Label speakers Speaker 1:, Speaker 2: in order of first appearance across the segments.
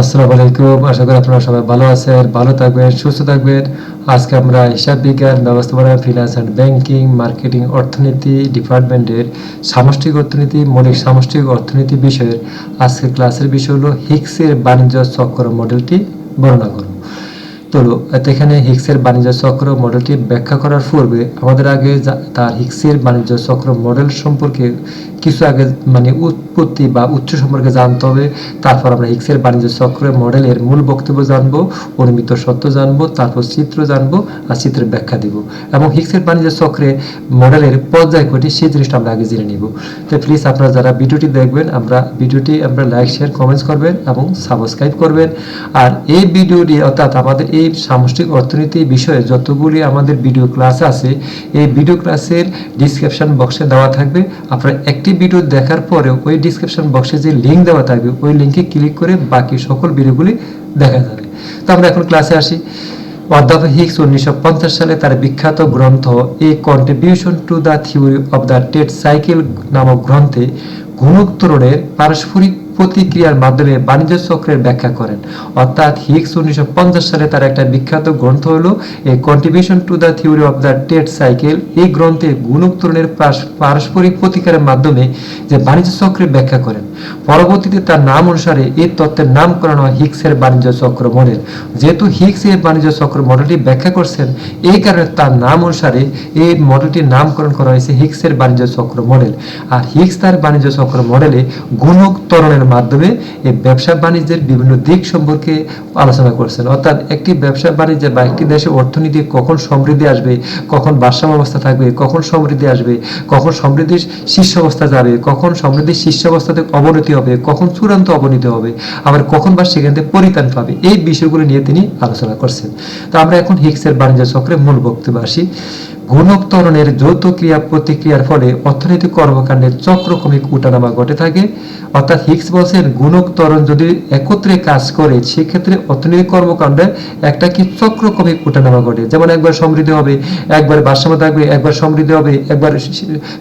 Speaker 1: আসসালামু আলাইকুম। আশা করি আপনারা সবাই ভালো আছেন, ভালো থাকবেন, সুস্থ থাকবেন। আজকে আমরা হিসাব বিজ্ঞান, ব্যবস্থাপনা ফিনান্স অ্যান্ড ব্যাংকিং মার্কেটিং অর্থনীতি, ডিপার্টমেন্টের সামষ্টিক অর্থনীতি, মৌলিক সামষ্টিক অর্থনীতি বিষয়ের আজকের ক্লাসের বিষয় হলো হিক্সের বাণিজ্য চক্র মডেলটি বর্ণনা করুন তো এখানে হিক্সের বাণিজ্য চক্র মডেলটি ব্যাখ্যা করার পূর্বে আমাদের আগে তার হিক্সের বাণিজ্য চক্র মডেল সম্পর্কে কিছু আগে মানে উৎপত্তি বা উৎস সম্পর্কে জানতে হবে। তারপর আমরা হিক্সের বাণিজ্য চক্রের মডেলের মূল বক্তব্য জানব, অনুমিত সত্য জানব, তারপর চিত্র জানব আর চিত্রের ব্যাখ্যা দিব। এবং হিক্সের বাণিজ্য চক্রে মডেলের পর্যায় কটি সেই জিনিসটা আমরা আগে জেনে নিব। তো প্লিজ আপনারা যারা ভিডিওটি দেখবেন, আমরা ভিডিওটি আমরা লাইক শেয়ার কমেন্টস করবেন এবং সাবস্ক্রাইব করবেন। আর এই ভিডিওটি অর্থাৎ আমাদের এই সামষ্টিক অর্থনীতি বিষয়ে যতগুলি আমাদের ভিডিও ক্লাস আছে, এই ভিডিও ক্লাসের ডিসক্রিপশন বক্সে দেওয়া থাকবে। আপনারা একটি ভিডিও দেখার পরে ওই ডিসক্রিপশন বক্সে যে লিঙ্ক দেওয়া থাকবে, ওই লিঙ্কে ক্লিক করে বাকি সকল ভিডিওগুলি দেখা যাবে। তো আমরা এখন ক্লাসে আসি। অধ্যাপক হিক্স উনিশশো সালে তার বিখ্যাত গ্রন্থ a contribution to the theory of the TET cycle নামক গ্রন্থে ঘনত্তরণের পারস্পরিক প্রতিক্রিয়ার মাধ্যমে বাণিজ্য চক্রের ব্যাখ্যা করেন। অর্থাৎ হিক্স উনিশশো সালে তার একটা বিখ্যাত গ্রন্থ হলো a contribution to the theory of the TET cycle এই গ্রন্থে গুণোত্তরণের পারস- পারস্পরিক প্রতিকারের মাধ্যমে যে বাণিজ্য চক্রের ব্যাখ্যা করেন। পরবর্তীতে তার নাম অনুসারে এই তত্ত্বের নামকরণ হয় হিক্সের বাণিজ্য চক্র মডেল। যেহেতু হিক্স এই বাণিজ্য চক্র মডেলটি ব্যাখ্যা করছেন, এই কারণে তার নাম অনুসারে এই মডেলটির নামকরণ করা হয়েছে হিক্সের বাণিজ্য চক্র মডেল। আর হিক্স তার বাণিজ্য চক্র মডেলে গুণক গুণোত্তরণের মাধ্যমে এই ব্যবসা বাণিজ্যের বিভিন্ন দিক সম্পর্কে আলোচনা করছেন। অর্থাৎ একটি ব্যবসা বাণিজ্য বা একটি দেশের অর্থনীতি কখন সমৃদ্ধি আসবে, কখন ভারসাম্য অবস্থা থাকবে, কখন সমৃদ্ধি আসবে, কখন সমৃদ্ধির শীর্ষ অবস্থা যাবে, কখন সমৃদ্ধির শীর্ষ অবস্থাতে অবনতি হবে, কখন চূড়ান্ত অবনতি হবে, আবার কখন বা সেখান থেকে পরিত্রাণ পাবে, এই বিষয়গুলো নিয়ে তিনি আলোচনা করছেন। তো আমরা এখন হিক্সের বাণিজ্য চক্রের মূল বক্তব্য আসি। গুণোত্তরণের যৌথ ক্রিয়া প্রতিক্রিয়ার ফলে অর্থনৈতিক কর্মকাণ্ডের চক্রক্রমিক উঠানামা ঘটে থাকে। অর্থাৎ হিক্স বলছেন গুণোত্তরণ যদি একত্রে কাজ করে, সেক্ষেত্রে অর্থনৈতিক কর্মকাণ্ডে একটা কি চক্রক্রমিক উঠানামা ঘটে। যেমন একবার সমৃদ্ধি হবে, একবার ভারসাম্য থাকবে, একবার সমৃদ্ধি হবে, একবার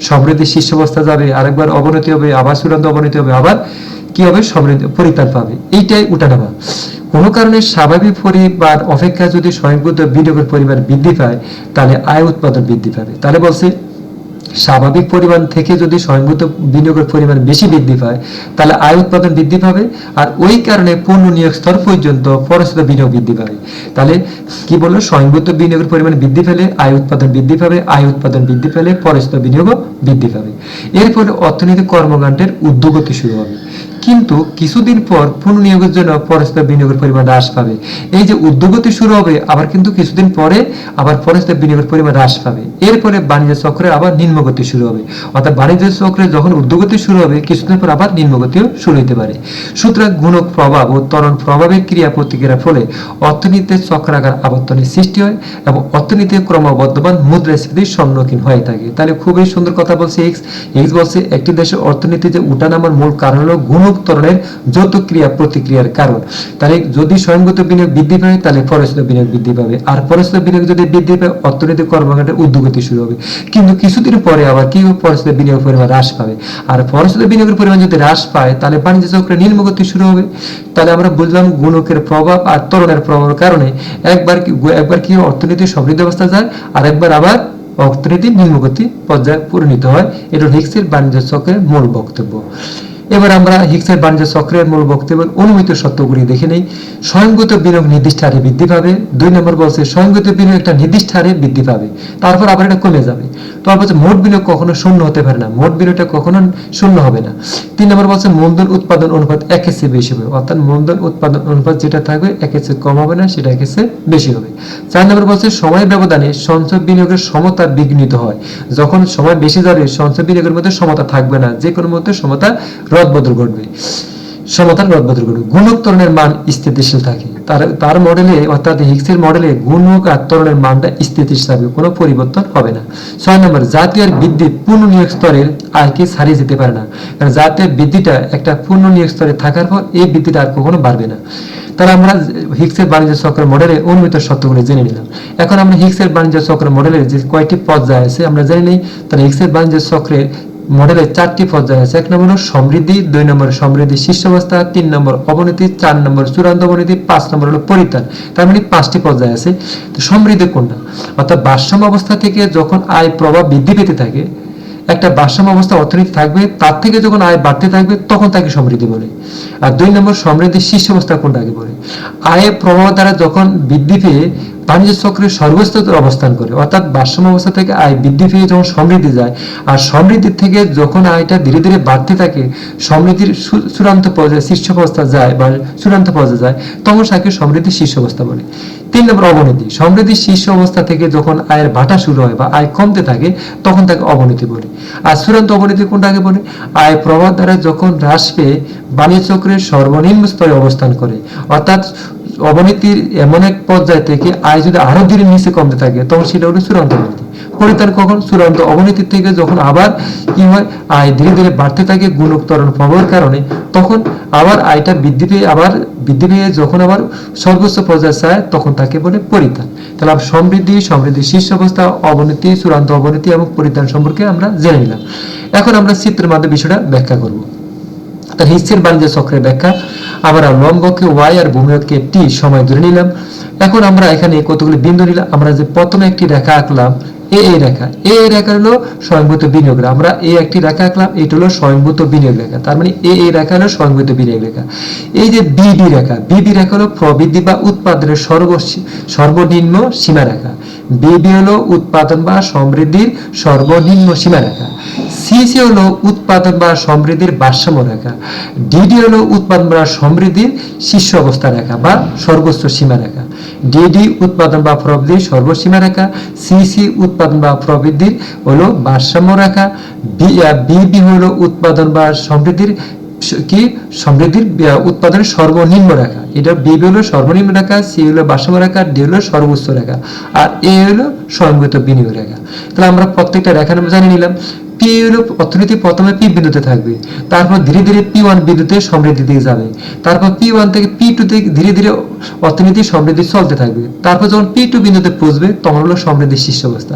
Speaker 1: সমৃদ্ধি শীর্ষ অবস্থা যাবে, আরেকবার অবনতি হবে, আবার চূড়ান্ত অবনতি হবে, আবার কি হবে? সমৃদ্ধি পরিত্রাণ পাবে। এইটাই উঠানামা কোনো কারণে স্বাভাবিক পরিবার অপেক্ষা যদি স্বয়ংভূত বিনিয়োগের পরিমাণ বৃদ্ধি পায়, তাহলে আয় উৎপাদন বৃদ্ধি পাবে। তাহলে বলছে, স্বাভাবিক পরিমাণ থেকে যদি স্বয়ংভূত বিনিয়োগের পরিমাণ বেশি বৃদ্ধি পায়, তাহলে আয় উৎপাদন বৃদ্ধি পাবে। আর ওই কারণে পণ্য নিয়োগ স্তর পর্যন্ত পরিচিত বিনিয়োগ বৃদ্ধি পাবে। তাহলে কি বলল? স্বয়ংভূত বিনিয়োগের পরিমাণ বৃদ্ধি পেলে আয় উৎপাদন বৃদ্ধি পাবে, আয় উৎপাদন বৃদ্ধি পেলে পরিচিত বিনিয়োগও বৃদ্ধি পাবে। এর ফলে অর্থনৈতিক কর্মকাণ্ডের উদ্যোগতি শুরু হবে। কিন্তু কিছুদিন পর পুনর্নিয়োগের জন্য পরস্পর বিনিয়োগের পরিমাণ হ্রাস পাবে। এই যে উদ্যোগতি শুরু হবে, আবার কিন্তু কিছুদিন পরে আবার পরস্পর বিনিয়োগের পরিমাণ হ্রাস পাবে। এরপরে বাণিজ্য চক্রে আবার নিম্নগতি শুরু হবে। অর্থাৎ বাণিজ্য চক্রে যখন উদ্যোগতি শুরু হবে, কিছুদিন পর আবার নিম্নগতিও শুরু হতে পারে। সুতরাং গুণক প্রভাব ও ত্বরণ প্রভাবের ক্রিয়া প্রতিক্রিয়ার ফলে অর্থনীতিতে চক্রাকার আবর্তনের সৃষ্টি হয় এবং অর্থনীতি ক্রমবর্ধমান মুদ্রাস্ফীতির সম্মুখীন হয়ে থাকে। তাহলে খুবই সুন্দর কথা বলছে এক্স এক্স বলছে, একটি দেশের অর্থনীতিতে উঠানামার মূল কারণ হলো গুণোত্তরণের যৌথ ক্রিয়া প্রতিক্রিয়ার কারণ। তাহলে যদি স্বয়ংগত বিনিয়োগ বৃদ্ধি পায়, তাহলে পরস্পর বিনিয়োগ বৃদ্ধি পাবে। আর পরস্পর বিনিয়োগ যদি বৃদ্ধি পায়, অর্থনৈতিক কর্মকাণ্ডের উদ্যোগতি শুরু হবে। কিন্তু কিছুদিন পরে আবার কি? পরস্পর বিনিয়োগ পরিমাণ হ্রাস পাবে। আর পরস্পর বিনিয়োগের পরিমাণ যদি হ্রাস পায়, তাহলে বাণিজ্য চক্রে নিম্নগতি শুরু হবে। তাহলে আমরা বুঝলাম গুণকের প্রভাব আর ত্বরণের প্রভাবের কারণে একবার কি একবার কি অর্থনীতি সমৃদ্ধ অবস্থা যায়, আর একবার আবার অর্থনীতি নিম্নগতি পর্যায়ে পরিণত হয়। এটা হিক্সের বাণিজ্য চক্রের মূল বক্তব্য। এবার আমরা হিক্সের বাণিজ্য চক্রের মূল বক্তব্যের অনুমিত সত্যগুলি দেখে নেই। স্বয়ংগত বিনিয়োগ নির্দিষ্ট হারে বৃদ্ধি পাবে। দুই নম্বর বলছে স্বয়ংগত বিনিয়োগ একটা নির্দিষ্ট হারে বৃদ্ধি পাবে। তারপর আবার এটা কমে যাবে। তারপর বলছে, মোট বিনিয়োগ কখনো শূন্য হতে পারে না। মোট বিনিয়োগটা কখনো শূন্য হবে না। তিন নম্বর বলছে, মূলধন উৎপাদন অনুপাত একের চেয়ে বেশি হবে। অর্থাৎ মূলধন উৎপাদন অনুপাত যেটা থাকবে একের চেয়ে কম হবে না, সেটা এক চেয়ে বেশি হবে। চার নম্বর বলছে, সময় ব্যবধানে সঞ্চয় বিনিয়োগের সমতা বিঘ্নিত হয়। যখন সময় বেশি যাবে, সঞ্চয় বিনিয়োগের মধ্যে সমতা থাকবে না। যে কোনো মধ্যে সমতা রদবদল ঘটবে সমতার রদবদল ঘটবে। গুণোত্তরণের মান স্থিতিশীল থাকে। তার তার মডেলে অর্থাৎ হিক্সের মডেলে গুণক আর ত্বরণের মানটা স্থিতিশীল থাকবে কোনো পরিবর্তন হবে না। ছয় নম্বর, জাতীয় পূর্ণ নিয়োগ স্তরের আয়কে ছাড়িয়ে যেতে পারে না। কারণ জাতীয় বৃদ্ধিটা একটা পূর্ণ নিয়োগ স্তরে থাকার পর এই বৃদ্ধিটা আর কখনো বাড়বে না। তাহলে আমরা হিক্সের বাণিজ্য চক্র মডেলের অনুমিত সত্যগুলি জেনে নিলাম। এখন আমরা হিক্সের বাণিজ্য চক্র মডেলের যে কয়টি পর্যায় আছে আমরা জেনে নিই। তাহলে হিক্সের বাণিজ্য চক্রের মডেলের চারটি পর্যায় আছে। এক নম্বর সমৃদ্ধি, দুই নম্বর সমৃদ্ধি শীর্ষ অবস্থা তিন নম্বর অবনতি, চার নম্বর চূড়ান্ত অবনতি, পাঁচ নম্বর হলো পরিত্রাণ। তার মানে পাঁচটি পর্যায় আছে। তো সমৃদ্ধি কোনটা? অর্থাৎ ভারসাম্য অবস্থা থেকে যখন আয় প্রভাব বৃদ্ধি পেতে থাকে, একটা ভারসাম্য অবস্থা অর্থনীতি থাকবে, তার থেকে যখন আয় বাড়তে থাকবে, তখন তাকে সমৃদ্ধি বলে। আর দুই নম্বর সমৃদ্ধির শীর্ষ অবস্থা কোনটাকে বলে? আয়ের প্রভাব দ্বারা যখন বৃদ্ধি পেয়ে বাণিজ্য চক্রের সর্বস্তরে অবস্থান করে। অর্থাৎ ভারসাম্য অবস্থা থেকে আয় বৃদ্ধি পেয়ে যখন সমৃদ্ধি যায়, আর সমৃদ্ধির থেকে যখন আয়টা ধীরে ধীরে বাড়তে থাকে, সমৃদ্ধির চূড়ান্ত পর্যায়ে শীর্ষ অবস্থা যায় বা চূড়ান্ত পর্যায়ে যায়, তখন তাকে সমৃদ্ধির শীর্ষ অবস্থা বলে। তিন নম্বর অবনতি, সমৃদ্ধির শীর্ষ অবস্থা থেকে যখন আয়ের ভাটা শুরু হয় বা আয় কমতে থাকে, তখন তাকে অবনতি বলে। আর চূড়ান্ত অবনতি কোনটাকে বলে? আয় প্রভাব দ্বারা যখন হ্রাস পেয়ে বাণিজ্য চক্রের সর্বনিম্ন স্তরে অবস্থান করে, অর্থাৎ অবনতির এমন এক পর্যায় থেকে আয় যদি আরও ধীরে নিচে কমতে থাকে, তখন সেটা হলো চূড়ান্ত অবনতি। পরিত্রাণ কখন? চূড়ান্ত অবনতির থেকে যখন আবার কি হয়? আয় ধীরে ধীরে বাড়তে থাকে গুণোত্তরণ প্রভাবের কারণে। তখন আবার আয়টা বৃদ্ধি পেয়ে, আবার বৃদ্ধি পেয়ে যখন আবার সর্বোচ্চ পর্যায়ে চায় তখন তাকে বলে পরিত্রাণ। তাহলে সমৃদ্ধি সমৃদ্ধি শীর্ষ অবস্থা, অবনতি, চূড়ান্ত অবনীতি এবং পরিত্রাণ সম্পর্কে আমরা জেনে নিলাম। এখন আমরা চিত্রের মাধ্যমে বিষয়টা ব্যাখ্যা করব। তার হিস্সের বাণিজ্য চক্রের ব্যাখ্যা। আমরা লম্বকে, ওয়াই আর ভূমিকে টি সময় ধরে নিলাম। এখন আমরা এখানে কতগুলি বিন্দু নিলাম। আমরা যে প্রথমে একটি রেখা আঁকলাম, এ এই রেখা। এ রেখা হলো স্বয়ংভূত বিনিয়োগ। আমরা এই একটি রেখা আঁকলাম, এটা হলো স্বয়ংভূত বিনিয়োগ রেখা। তার মানে এ এই রেখা হলো স্বয়ংভূত বিনিয়োগ রেখা। এই যে বিবি রেখা বিবি রেখা হলো প্রবৃদ্ধি বা উৎপাদনের সর্ব, সর্বনিম্ন সীমা রেখা বিবি হলো উৎপাদন বা সমৃদ্ধির সর্বনিম্ন সীমা রেখা সিসি হলো উৎপাদন বা সমৃদ্ধির ভারসাম্য রেখা। ডিডি হলো উৎপাদন বা সমৃদ্ধির শীর্ষ অবস্থা রেখা বা সর্বোচ্চ সীমা রেখা। ডিডি উৎপাদন বা প্রবৃদ্ধির সর্বসীমা রেখা। সিসি উৎপাদন বা প্রবৃদ্ধির হলো ভারসাম্য রেখা। বিবি হলো উৎপাদন বা সমৃদ্ধির কি? সমৃদ্ধির উৎপাদনের সর্বনিম্ন রেখা। এটা বি হলো সর্বনিম্ন রেখা সি হলো ভারসাম্য রেখা ডি হলো সর্বোচ্চ রেখা। আর এ হলো স্বয়ংভূত বিনিয়োগ রেখা। তাহলে আমরা প্রত্যেকটা রেখা নাম জানি নিলাম। পি হলো অর্থনীতি প্রথমে পি বিন্দুতে থাকবে। তারপর ধীরে ধীরে পি ওয়ান বিন্দুতে সমৃদ্ধি দিয়ে যাবে। তারপর পি ওয়ান থেকে পি টু থেকে ধীরে ধীরে অর্থনীতি সমৃদ্ধি চলতে থাকবে। তারপর যখন পি টু বিন্দুতে পৌঁছবে, তখন হলো সমৃদ্ধির শীর্ষ অবস্থা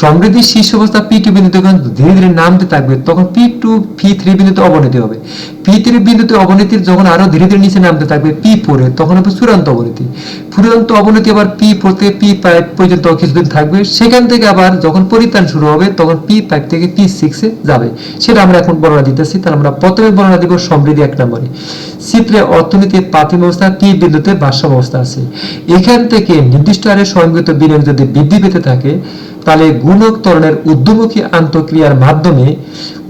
Speaker 1: সমৃদ্ধির শীর্ষ অবস্থা পি টু বিন্দুতে যখন ধীরে ধীরে নামতে থাকবে, তখন পি টু পি থ্রি বিন্দুতে অবনতি হবে। পি থ্রি বিন্দুতে অবনতির যখন আরও ধীরে ধীরে নিচে নামতে থাকবে পি ফোরে তখন হবে চূড়ান্ত অবনতি। চূড়ান্ত অবনতি আবার পি ফোর থেকে পি ফাইভ পর্যন্ত কিছুদিন থাকবে। সেখান থেকে আবার যখন পরিত্রাণ শুরু হবে, তখন পি ফাইভ থেকে পি সিক্সে যাবে। সেটা আমরা এখন বর্ণনা দিতেছি, তাহলে আমরা প্রথমে বর্ণনা দিব সমৃদ্ধি এক নম্বরে। চিত্রে অর্থনীতির প্রাথমিক অবস্থা টি বিন্দুতে ভারসাম্য অবস্থা আছে। এখান থেকে নির্দিষ্ট হারে স্বয়ংকৃত বিনিয়োগ যদি বৃদ্ধি পেতে থাকে, তাহলে গুণক ত্বরণের ঊর্ধ্বমুখী আন্তঃক্রিয়ার মাধ্যমে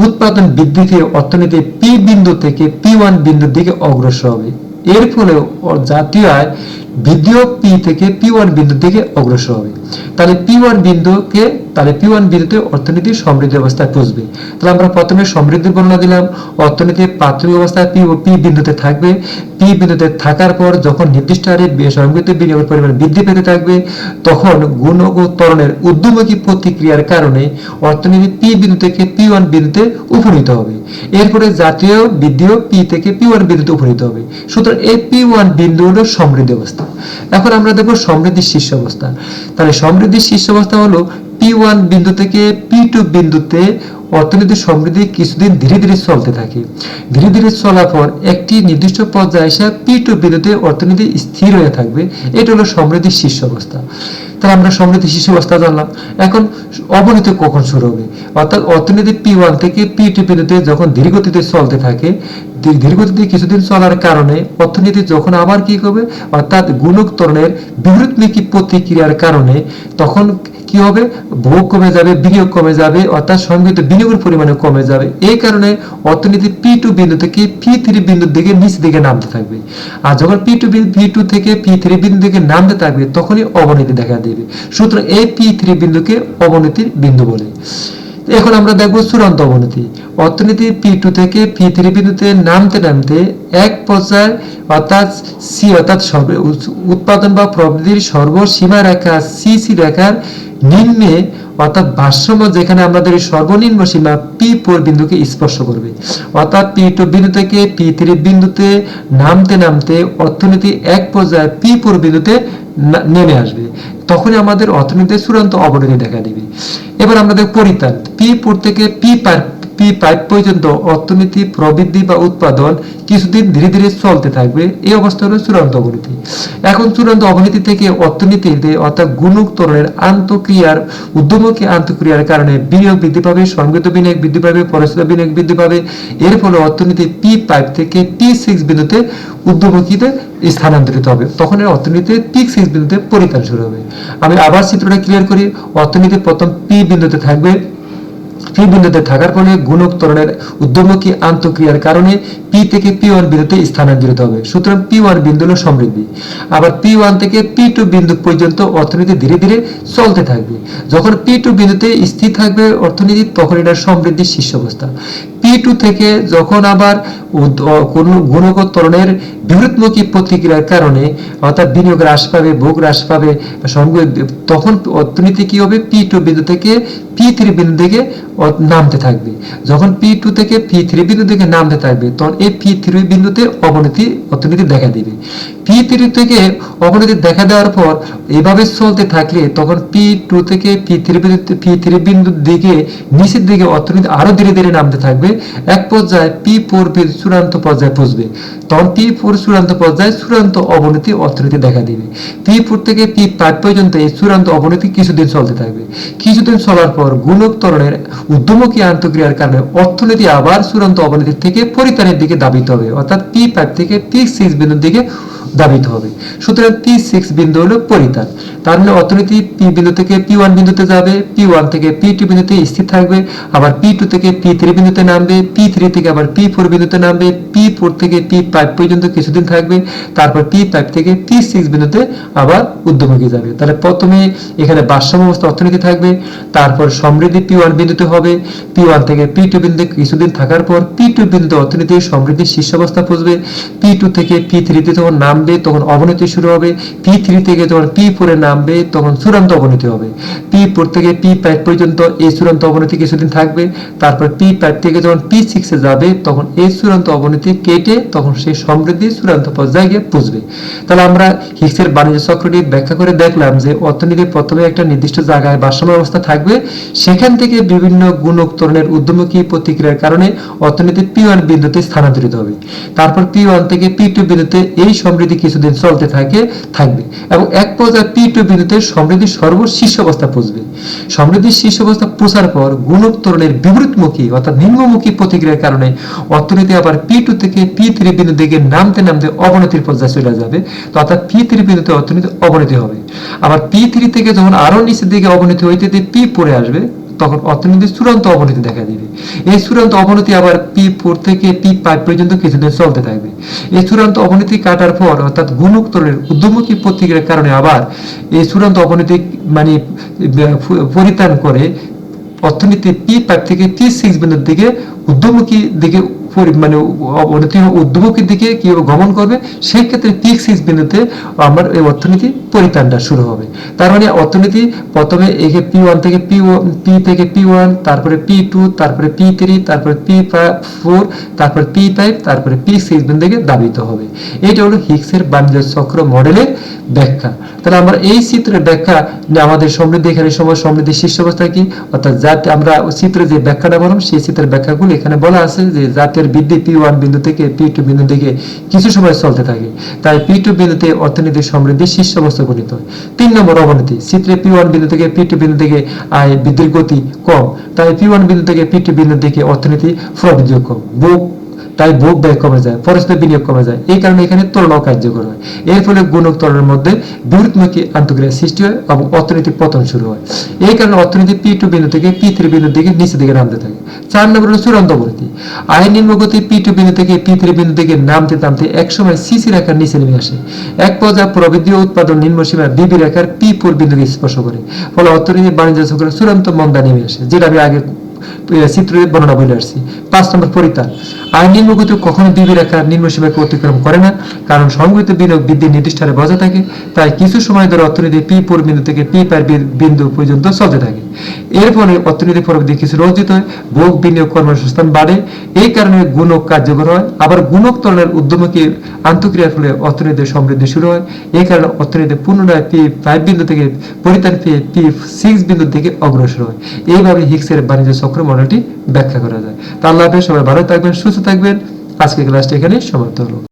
Speaker 1: উৎপাদন বৃদ্ধি পেয়ে অর্থনীতি পি বিন্দু থেকে পি ওয়ান বিন্দুর দিকে অগ্রসর হবে। এর ফলে জাতীয় আয় বৃদ্ধিও পি থেকে পি ওয়ান বিন্দুর দিকে অগ্রসর হবে। তাহলে পি ওয়ান বিন্দুকে, তাহলে পি ওয়ান বিন্দুতে অবস্থায় পৌঁছবে তাহলে আমরা প্রথমে সমৃদ্ধির বর্ণনা দিলাম। প্রাথমিক অবস্থায় পি ও পি বিন্দুতে থাকবে। পি বিন্দুতে থাকার পর যখন নির্দিষ্ট হারে বিনিয়োগের পরিমাণ বৃদ্ধি পেতে থাকবে, তখন ত্বরণের ঊর্ধ্বমুখী প্রতিক্রিয়ার কারণে অর্থনীতি পি বিন্দু থেকে পি ওয়ান বিন্দুতে উপনীত হবে। এরপরে জাতীয় বৃদ্ধিও পি থেকে পি ওয়ান বিন্দুতে উপনীত হবে। সুতরাং এই পি ওয়ান বিন্দু হলো সমৃদ্ধি অবস্থা। এখন আমরা দেখব সমৃদ্ধির শীর্ষ অবস্থা তাহলে সমৃদ্ধির শীর্ষ অবস্থা হলো পি ওয়ান বিন্দু থেকে পি টু বিন্দুতে অর্থনীতির সমৃদ্ধি কিছুদিন ধীরে ধীরে চলতে থাকে। ধীরে ধীরে চলার পর একটি নির্দিষ্ট পর্যায়ে এসে পি টু বিন্দুতে অর্থনীতি স্থির হয়ে থাকবে। এটা হলো সমৃদ্ধির শীর্ষ অবস্থা। তাহলে আমরা সমৃদ্ধি শীর্ষ অবস্থা জানলাম। এখন অবনতি কখন শুরু হবে? অর্থাৎ অর্থনীতি পি ওয়ান থেকে পি টু বিন্দুতে যখন ধীরগতিতে চলতে থাকে ধীরগতিতে কিছুদিন চলার কারণে অর্থনীতি যখন আবার কি করবে? অর্থাৎ গুণক ত্বরণের বিরোধমুখী প্রতিক্রিয়ার কারণে তখন কি হবে? ভোগ কমে যাবে, বিনিয়োগ কমে যাবে, অর্থাৎ সংগৃহীত বিনিয়োগের পরিমাণে কমে যাবে। এই কারণে অর্থনীতি পি টু বিন্দু থেকে পি থ্রি বিন্দুর দিকে নিচ দিকে নামতে থাকবে। আর যখন পি টু পি টু থেকে পি থ্রি বিন্দু দিকে নামতে থাকবে, তখনই অবনতি দেখা দেবে। সুতরাং এই পি থ্রি বিন্দুকে অবনতির বিন্দু বলে। এখন আমরা দেখব চূড়ান্ত অবনতি। অর্থনীতি পি টু থেকে পি থ্রি বিন্দুতে নামতে নামতে এক পর্যায়ে অর্থাৎ সি অর্থাৎ উৎপাদন বা প্রবৃদ্ধির সর্বসীমা রেখা সি সি রেখার নিম্নে, অর্থাৎ ভারসাম্য যেখানে আমাদের সর্বনিম্ন সীমা পি ফোর বিন্দুকে স্পর্শ করবে। অর্থাৎ পি টু বিন্দু থেকে পি থ্রি বিন্দুতে নামতে নামতে অর্থনীতি এক পর্যায়ে পি ফোর বিন্দুতে নেমে আসবে। তখনই আমাদের অর্থনীতিতে চূড়ান্ত অবনতি দেখা দিবে। এবার আমাদের পরিত্রাণ। পি থেকে পি পি ফাইভ পর্যন্ত অর্থনীতি, প্রবৃদ্ধি বা উৎপাদন কিছুদিন ধীরে ধীরে চলতে থাকবে। এই অবস্থা হলো চূড়ান্ত অবনতি। এখন চূড়ান্ত অবনতি থেকে অর্থনীতিতে অর্থাৎ গুণোত্তরণের আন্তঃক্রিয়ার, উদ্যমকে আন্তঃক্রিয়ার কারণে বিনিয়োগ বৃদ্ধি পাবে সংগত বিনিয়োগ বৃদ্ধি পাবে পরিচালনা বিনিয়োগ বৃদ্ধি পাবে। এর ফলে অর্থনীতি পি পাইপ থেকে পি সিক্স বিন্দুতে উদ্যমকিতে স্থানান্তরিত হবে। তখন এর অর্থনীতি পি সিক্স বিন্দুতে পরিত্রাণ শুরু হবে। আমি আবার চিত্রটা ক্লিয়ার করি অর্থনীতি প্রথম পি বিন্দুতে থাকবে। পি বিন্দুতে থাকার ফলে গুণক ত্বরণের উদ্যমুখী আন্তঃক্রিয়ার কারণে পি থেকে পি ওয়ান বিন্দুতে স্থানান্তরিত হবে। সুতরাং পি ওয়ান বিন্দু হলো সমৃদ্ধি। আবার পি ওয়ান থেকে পি টু বিন্দু পর্যন্ত অর্থনীতি ধীরে ধীরে চলতে থাকবে। যখন পি টু বিন্দুতে স্থির থাকবে অর্থনীতি, তখন এটা সমৃদ্ধির শীর্ষ অবস্থা পি টু থেকে যখন আবার কোন গুণগত ত্বরণের বিরোধমুখী প্রতিক্রিয়ার কারণে অর্থাৎ বিনিয়োগ হ্রাস পাবে, ভোগ হ্রাস পাবে তখন অর্থনীতি কি হবে? পি টু বিন্দু থেকে পি থ্রি বিন্দু থেকে নামতে থাকবে। যখন পি টু থেকে পি থ্রি বিন্দু থেকে নামতে থাকবে, তখন এই পি থ্রি বিন্দুতে অবনতি অর্থনীতি দেখা দিবে। পি থ্রি থেকে অবনতি দেখা দেওয়ার পর এভাবে চলতে থাকলে তখন পি টু থেকে পি থ্রি বিন্দু পি থ্রি বিন্দুর দিকে, নিচের দিকে অর্থনীতি আরও ধীরে ধীরে নামতে থাকবে। এক পর্যায়ে পি ফোর চূড়ান্ত পর্যায়ে পৌঁছবে। তখন পি ফোর চূড়ান্ত পর্যায়ে চূড়ান্ত অবনতি অর্থনীতি দেখা দিবে। পি ফোর থেকে পি ফাইভ পর্যন্ত এই চূড়ান্ত অবনতি কিছুদিন চলতে থাকবে। কিছুদিন চলার পর গুণক ত্বরণের উদ্যমুখী আন্তঃক্রিয়ার কারণে অর্থনীতি আবার চূড়ান্ত অবনতি থেকে পরিত্রাণের দিকে দাবিত হবে। অর্থাৎ পি ফাইভ থেকে পি সিক্স বিন্দুর দিকে দাবিত হবে। সুতরাং পি সিক্স বিন্দু হলো পরিত্রাণ তার মানে অর্থনীতি পি বিন্দু থেকে পি ওয়ান বিন্দুতে যাবে পি ওয়ান থেকে পি টু বিন্দুতে স্থির থাকবে, আবার পি টু থেকে পি থ্রি বিন্দুতে নামবে পি থ্রি থেকে আবার পি ফোর বিন্দুতে নামবে পি ফোর থেকে পি ফাইভ পর্যন্ত কিছুদিন থাকবে, তারপর পি ফাইভ থেকে পি সিক্স বিন্দুতে আবার উদ্যমুখী যাবে। তাহলে প্রথমে এখানে ভারসাম্য অবস্থা অর্থনীতি থাকবে, তারপর সমৃদ্ধি পি ওয়ান বিন্দুতে হবে পি ওয়ান থেকে পি টু বিন্দুতে কিছুদিন থাকার পর পি টু বিন্দু অর্থনীতি সমৃদ্ধির শীর্ষ অবস্থা পৌঁছবে পি টু থেকে পি থ্রিতে যখন নামবে, তখন অবনতি শুরু হবে। পি থ্রি থেকে যখন পি ফোরে নামবে, তখন চূড়ান্ত অবনতি হবে। পি ফোর থেকে পি ফাইভ পর্যন্ত এই চূড়ান্ত অবনতি কিছুদিন থাকবে। তারপর পি ফাইভ থেকে যখন পি সিক্সে যাবে, তখন এই চূড়ান্ত অবনতি কেটে তখন সেই সমৃদ্ধি চূড়ান্ত পর্যায়ে গিয়ে পুষবে তাহলে আমরা হিক্সের বাণিজ্য চক্রটি ব্যাখ্যা করে দেখলাম যে অর্থনীতি প্রথমে একটা নির্দিষ্ট জায়গায় ভারসাম্য অবস্থা থাকবে। সেখান থেকে বিভিন্ন গুণক ত্বরণের উদ্যমুখী প্রতিক্রিয়ার কারণে অর্থনীতি পি ওয়ান বিন্দুতে স্থানান্তরিত হবে। তারপর পি ওয়ান থেকে পি টু বিন্দুতে এই সমৃদ্ধি কিছুদিন চলতে থাকে, থাকবে। এবং এক পর্যায়ে পি টু বিন্দুতে সমৃদ্ধি সর্বশীর্ষ অবস্থা পৌঁছবে সমৃদ্ধির শীর্ষ অবস্থা পৌঁছার পর গুণক ত্বরণের বিপরীতমুখী অর্থাৎ নিম্নমুখী প্রতিক্রিয়ার কারণে অর্থনীতি আবার পি টু থেকে পি থ্রি বিন্দু দিকে নামতে নামতে অবনতির পর্যায়ে চলে যাবে। তো অর্থাৎ পি থ্রি বিন্দুতে অর্থনীতি অবনতি হবে। আবার পি থ্রি থেকে যখন আরও নিচের দিকে অবনতি হইতে পি পরে আসবে তখন অর্থনীতির চূড়ান্ত অবনতি দেখা দিবে। এই চূড়ান্ত অবনতি আবার পি ফোর থেকে পি ফাইভ পর্যন্ত কিছুদিন চলতে থাকবে। এই চূড়ান্ত অবনতি কাটার পর অর্থাৎ গুণোত্তরের উদ্যমুখী প্রতিক্রিয়ার কারণে আবার এই চূড়ান্ত অবনতি মানে পরিত্রাণ করে অর্থনীতি পি ফাইভ থেকে পি সিক্স বিন্দুর দিকে উদ্যমুখী দিকে মানে অবনতি উদ্যমুখীর দিকে কীভাবে গমন করবে, সেই ক্ষেত্রে পি সিক্স বিন্দুতে আমার এই অর্থনীতি পরিত্রাণটা শুরু হবে। তার মানে অর্থনীতি প্রথমে একে পি ওয়ান থেকে পি পি থেকে পি ওয়ান তারপরে পি টু তারপরে পি থ্রি তারপরে পি ফোর তারপরে পি ফাইভ তারপরে পি সিক্স বিন্দু থেকে দাবিত হবে। এটা হলো হিক্সের বাণিজ্য চক্র মডেলের ব্যাখ্যা। তাহলে আমরা এই চিত্রের ব্যাখ্যা আমাদের সমৃদ্ধি এখানে সময় সমৃদ্ধি শীর্ষ অবস্থা কি? অর্থাৎ যাতে আমরা চিত্রে যে ব্যাখ্যাটা বললাম, সেই চিত্রের ব্যাখ্যাগুলো এখানে বলা আছে যে জাতীয় বৃদ্ধি পি ওয়ান বিন্দু থেকে পি টু বিন্দু থেকে কিছু সময় চলতে থাকে। তাই পি টু বিন্দুতে অর্থনীতির সমৃদ্ধি শীর্ষ অবস্থা গণিত হয়। তিন নম্বর অবনতি, চিত্রে পি ওয়ান বিন্দু থেকে পি টু বিন্দু থেকে আয় বৃদ্ধির গতি কম। তাই পি ওয়ান বিন্দু থেকে পি টু বিন্দু থেকে অর্থনীতি প্রবৃদ্ধি কম। বুক তাই ভোগ ব্যয় কমে যায় পরস্পর বিনিয়োগ কমে যায়। এই কারণে এখানে তুলনাও কার্যকর হয়। এর ফলে গুণক ত্বরণের মধ্যে বিরোধমুখী আন্তঃক্রিয়া সৃষ্টি হয় এবং অর্থনৈতিক পতন শুরু হয়। এই কারণে অর্থনীতি পি টু বিন্দু থেকে পি থ্রি বিন্দুর দিকে নিচের দিকে নামতে থাকে। চার নম্বর হলো চূড়ান্ত অবনতি। আয়ের নিম্নগতি পি টু বিন্দু থেকে পি থ্রি বিন্দু থেকে নামতে নামতে একসময় সিসি রেখার নিচে নেমে আসে। এক পর্যায়ে প্রবৃদ্ধি উৎপাদন নিম্ন সীমা বিবি রেখার পি ফোর বিন্দুকে স্পর্শ করে। ফলে অর্থনীতি বাণিজ্য চক্রের চূড়ান্ত মন্দা নেমে আসে, যেটা আমি আগে চিত্রে বর্ণনা বলে আসছি। পাঁচ নম্বর পরিত্রাণ আর নিম্নগতি কখনো বিবি রেখার নিম্ন সীমাকে অতিক্রম করে না, কারণ সংগৃহীত বিনিয়োগ বৃদ্ধির নির্দিষ্ট হারে বজায় থাকে, তাই কিছু সময় ধরে অর্থনীতি পি পর বিন্দু থেকে পি পার বিন্দু পর্যন্ত চলতে থাকে। এর ফলে অর্থনৈতিক প্রবৃদ্ধি কিছু অর্জিত হয়, ভোগ, বিনিয়োগ, কর্মসংস্থান বাড়ে। এই কারণে গুণক কার্যকর হয়। আবার গুণক তরণের উদ্যমকে আন্তঃক্রিয়ার ফলে অর্থনীতির সমৃদ্ধি শুরু হয়। এই কারণে অর্থনীতি পুনরায় পি ফাইভ বিন্দু থেকে পরিত্রাণ পেয়ে পি সিক্স বিন্দু থেকে অগ্রসর হয়। এইভাবে হিক্সের বাণিজ্য চক্র মডেলটি ব্যাখ্যা করা যায়। তা আল্লাহ সবাই ভালো থাকবেন, সুস্থ থাকবেন। আজকে ক্লাসটি এখানে সমাপ্ত হলো।